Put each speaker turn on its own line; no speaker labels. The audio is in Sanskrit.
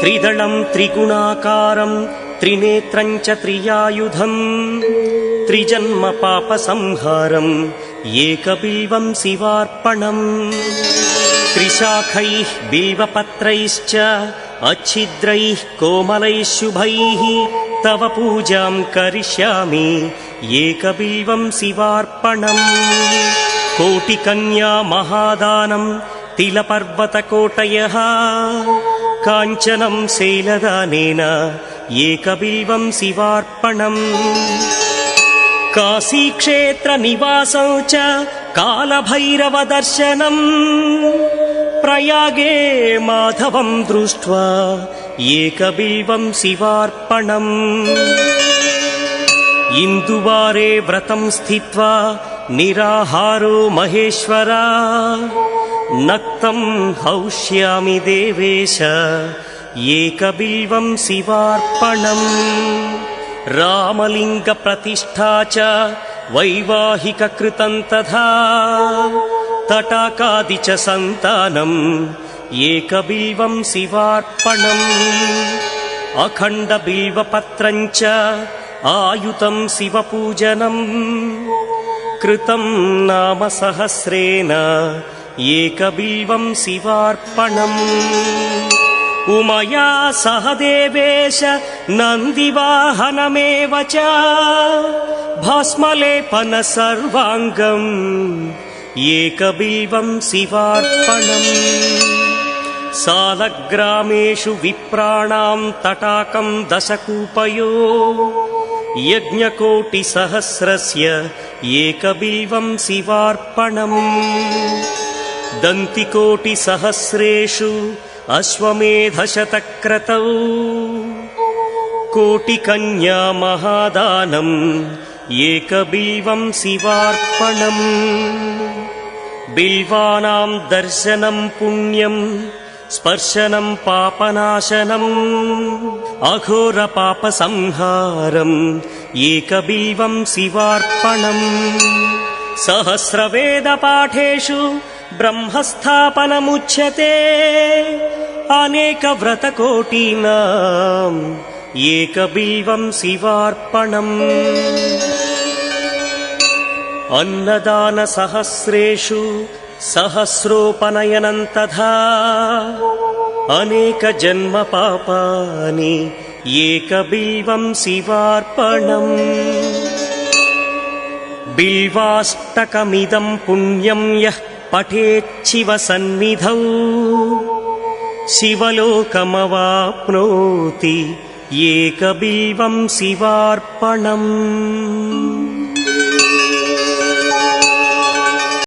त्रिदलम् त्रिगुणाकारम् त्रिनेत्रम् च त्रियायुधम् त्रिजन्म पापसंहारम् एकबिल्वम् शिवार्पणम् त्रिशाखैः बिल्वपत्रैश्च अच्छिद्रैः कोमलैः शुभैः तव पूजाम् करिष्यामि एकबिल्वम् शिवार्पणम्। कोटिकन्या महादानम् तिलपर्वतकोटयः काञ्चनम् शैलदानेन एकबिल्वम् शिवार्पणम् काशीक्षेत्रनिवासौ च कालभैरवदर्शनम् प्रयागे माधवम् दृष्ट्वा एकबिल्वम् शिवार्पणम् इन्दुवारे व्रतम् स्थित्वा निराहारो महेश्वरा नक्तम् हौष्यामि देवेश एकबिल्वम् शिवार्पणम्। रामलिङ्गप्रतिष्ठा च वैवाहिककृतम् तथा। तटाकादि च सन्तानम् एकबिल्वम् शिवार्पणम्। अखण्डबिल्वपत्रम् च आयुतम् शिवपूजनम्। कृतम् नाम सहस्रेण एकबिल्वम् शिवार्पणम्। उमया सह देवेश नन्दिवाहनमेव च। भस्मलेपन सर्वाङ्गम्। एकबिल्वम् शिवार्पणम्। सालग्रामेषु विप्राणाम् तटाकम् दशकूपयो। यज्ञकोटिसहस्रस्य एकबिल्वम् शिवार्पणम् दन्तिकोटिसहस्रेषु अश्वमेधशतक्रतौ कोटिकन्या महादानम् एकबिल्वम् शिवार्पणम् बिल्वानाम् दर्शनम् पुण्यम् स्पर्शनम् पापनाशनम् अघोरपापसंहारम् एकबिल्वम् शिवार्पणम् सहस्रवेदपाठेषु ब्रह्मस्थापनमुच्यते। अनेकव्रतकोटीनाम् एकबिल्वम् शिवार्पणम्। अन्नदानसहस्रेषु सहस्रोपनयनम् तथा अनेकजन्मपापानि एकबिल्वम् शिवार्पणम्। बिल्वाष्टकमिदम् पुण्यम् यः पठेच्छिव सन्निधौ शिवलोकमवाप्नोति एकबिल्वम् शिवार्पणम्